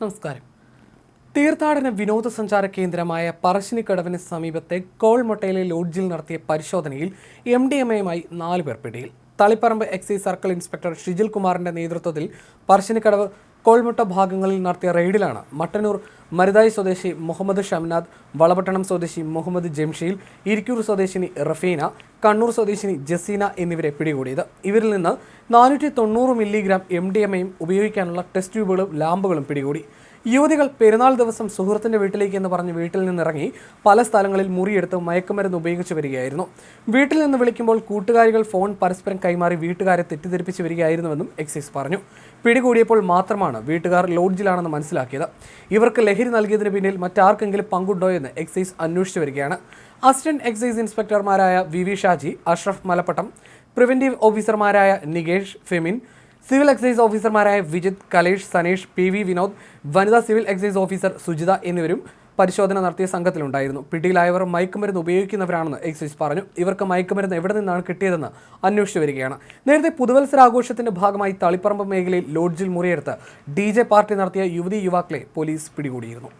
നമസ്കാരം. തീർത്ഥാടന വിനോദസഞ്ചാര കേന്ദ്രമായ പറശ്ശിനിക്കടവിന് സമീപത്തെ കോൾമൊട്ടയിലെ ലോഡ്ജിൽ നടത്തിയ പരിശോധനയിൽ എം ഡി എം എയുമായി നാല് പേർ പിടിയിൽ. Taliparamba excise circle inspector Shijil കുമാറിന്റെ നേതൃത്വത്തിൽ പറശ്ശിനിക്കടവ് കോൾമുട്ട ഭാഗങ്ങളിൽ നടത്തിയ റെയ്ഡിലാണ് മട്ടന്നൂർ മരുതായി സ്വദേശി മുഹമ്മദ് ഷംനാദ് വളപട്ടണം സ്വദേശി മുഹമ്മദ് ജംഷീൽ ഇരിക്കൂർ സ്വദേശിനി റഫീന കണ്ണൂർ സ്വദേശിനി ജസീന എന്നിവരെ പിടികൂടിയത്. ഇവരിൽ നിന്ന് നാനൂറ്റി തൊണ്ണൂറ് മില്ലിഗ്രാം എം ഡി എം ഉപയോഗിക്കാനുള്ള ടെസ്റ്റ് ട്യൂബുകളും ലാമ്പുകളും പിടികൂടി. യുവതികൾ പെരുന്നാൾ ദിവസം സുഹൃത്തിന്റെ വീട്ടിലേക്ക് എന്ന് പറഞ്ഞ് വീട്ടിൽ നിന്നിറങ്ങി പല സ്ഥലങ്ങളിൽ മുറിയെടുത്ത് മയക്കുമരുന്ന് ഉപയോഗിച്ച് വരികയായിരുന്നു. വീട്ടിൽ നിന്ന് വിളിക്കുമ്പോൾ കൂട്ടുകാരികൾ ഫോൺ പരസ്പരം കൈമാറി വീട്ടുകാരെ തെറ്റിദ്ധരിപ്പിച്ച് വരികയായിരുന്നുവെന്നും എക്സൈസ് പറഞ്ഞു. പിടികൂടിയപ്പോൾ മാത്രമാണ് വീട്ടുകാർ ലോഡ്ജിലാണെന്ന് മനസ്സിലാക്കിയത്. ഇവർക്ക് ലഹരി നൽകിയതിന് പിന്നിൽ മറ്റാർക്കെങ്കിലും പങ്കുണ്ടോ എന്ന് എക്സൈസ് അന്വേഷിച്ചു വരികയാണ്. Assistant excise ഇൻസ്പെക്ടർമാരായ V V Shaji Ashraf Malappattam preventive ഓഫീസർമാരായ നികേഷ് ഫെമിൻ സിവിൽ എക്സൈസ് ഓഫീസർമാരായ വിജിത് കലേഷ് സനേഷ് പി വി വിനോദ് വനിതാ സിവിൽ എക്സൈസ് ഓഫീസർ സുജിത എന്നിവരും പരിശോധന നടത്തിയ സംഘത്തിലുണ്ടായിരുന്നു. പിടിയിലായവർ മയക്കുമരുന്ന് ഉപയോഗിക്കുന്നവരാണെന്ന് എക്സൈസ് പറഞ്ഞു. ഇവർക്ക് മയക്കുമരുന്ന് എവിടെ നിന്നാണ് കിട്ടിയതെന്ന് അന്വേഷിച്ചു വരികയാണ്. നേരത്തെ പുതുവത്സരാഘോഷത്തിന്റെ ഭാഗമായി തളിപ്പറമ്പ് മേഖലയിൽ ലോഡ്ജിൽ മുറിയെടുത്ത് ഡി പാർട്ടി നടത്തിയ യുവതി യുവാക്കളെ പോലീസ് പിടികൂടിയിരുന്നു.